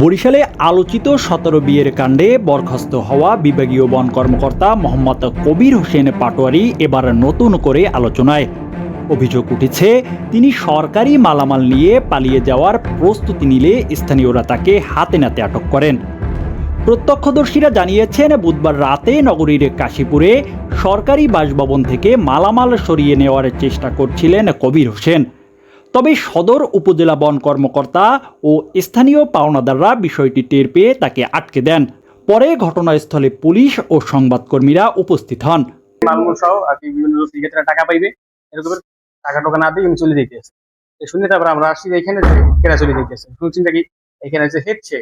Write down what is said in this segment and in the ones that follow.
বরিশালে আলোচিত সতেরো বিয়ের কাণ্ডে বরখাস্ত হওয়া বিভাগীয় বন কর্মকর্তা মোহাম্মদ কবির হোসেন পাটোয়ারি এবার নতুন করে আলোচনায়। অভিযোগ উঠেছে, তিনি সরকারি মালামাল নিয়ে পালিয়ে যাওয়ার প্রস্তুতি নিলে স্থানীয়রা তাকে হাতে নাতে আটক করেন। প্রত্যক্ষদর্শীরা জানিয়েছেন, বুধবার রাতে নগরীর কাশীপুরে সরকারি বাসভবন থেকে মালামাল সরিয়ে নেওয়ার চেষ্টা করছিলেন কবির হোসেন। তবে সদর উপজেলা বন কর্মকর্তা ও স্থানীয় পাওনাদাররা বিষয়টি টের পেয়ে তাকে আটকে দেন। পরে ঘটনাস্থলে পুলিশ ও সংবাদকর্মীরা উপস্থিত হন। কি টাকা পাইবে টাকা টোকা না দিয়ে চলে যেতেছে শুনে তারপর আমরা আসছি যে এখানে কেনা চলে যেতেছে শুনছি নাকি এখানে যে হেঁটছে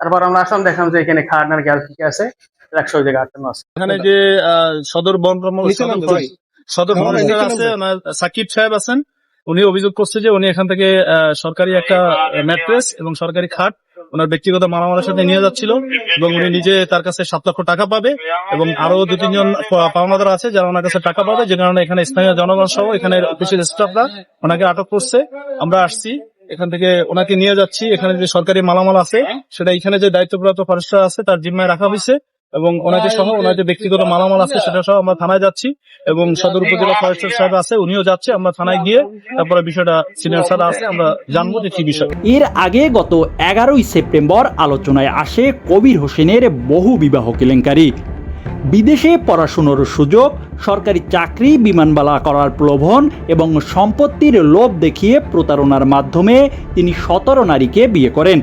তারপর আমরা আসলাম দেখলাম যে এখানে গ্যাস ঠিক আছে একশো জায়গা আছে। এখানে যে আহ, সদর বন সদর- নিচে আছে সাকিব সাহেব আছেন। উনি অভিযোগ করছে যে উনি এখান থেকে সরকারি একটা ম্যাট্রেস এবং সরকারি খাট ওনার ব্যক্তিগত মালামালের সাথে নিয়ে যাচ্ছিল এবং উনি নিজে তার কাছে সাত লক্ষ টাকা পাবে এবং আরও দু তিনজন পাওনাদার আছে যারা ওনার কাছে টাকা পাবে, যে কারণে এখানে স্থানীয় জনগণ সহ এখানে অফিসের স্টাফরা ওনাকে আটক করছে। আমরা আসছি, এখান থেকে ওনাকে নিয়ে যাচ্ছি। এখানে যে সরকারি মালামাল আছে, সেটা এখানে যে দায়িত্বপ্রাপ্ত ফরেস্টার আছে, তার জিম্মায় রাখা হয়েছে। এবং ওনাকে সহ ওনার যে ব্যক্তিগত মালামাল আছে সেটা সহ আমরা থানায় যাচ্ছি এবং সদর উপজেলা ফরেস্টার সাহেব আছে উনিও যাচ্ছে আমরা থানায় গিয়ে তারপরে বিষয়টা সিনিয়র স্যার আছে আমরা জানব যে কি বিষয়। এর আগে গত এগারোই সেপ্টেম্বর আলোচনায় আসে কবির হোসেনের বহু বিবাহ কেলেঙ্কারি। বিদেশে পড়াশুনোর সুযোগ সরকারি চাকরি বিমানবালা করার প্রলোভন এবং সম্পত্তির লোভ দেখিয়ে প্রতারণার মাধ্যমে তিনি সতেরো নারীকে বিয়ে করেন।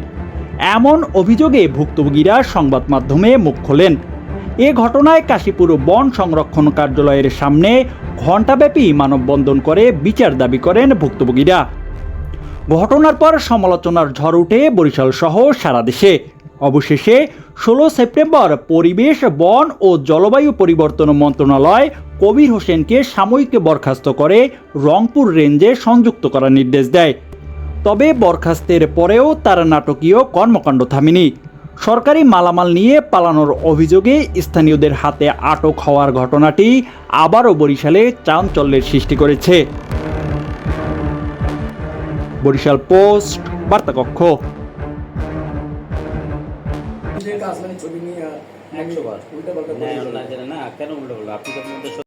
এমন অভিযোগে ভুক্তভোগীরা সংবাদ মাধ্যমে মুখ খোলেন। এ ঘটনায় কাশীপুর বন সংরক্ষণ কার্যালয়ের সামনে ঘণ্টাব্যাপী মানববন্ধন করে বিচার দাবি করেন ভুক্তভোগীরা। ঘটনার পর সমালোচনার ঝড় উঠে বরিশাল সহ সারা দেশে। অবশেষে ষোলো সেপ্টেম্বর পরিবেশ, বন ও জলবায়ু পরিবর্তন মন্ত্রণালয় কবির হোসেনকে সাময়িক বরখাস্ত করে রংপুর রেঞ্জে সংযুক্ত করার নির্দেশ দেয়। তবে বরখাস্তের পরেও তার নাটকীয় কর্মকাণ্ড থামেনি। সরকারি মালামাল নিয়ে পালানোর অভিযোগে স্থানীয়দের হাতে আটক হওয়ার ঘটনাটি আবারও বরিশালে চাঞ্চল্যের সৃষ্টি করেছে। বরিশাল পোস্ট বার্তাকক্ষ। কাজ মানে ছবি নিয়ে একশো বার। উল্টা পাল্টা না না কেন উল্টো বলব আপনি তো আপনাদের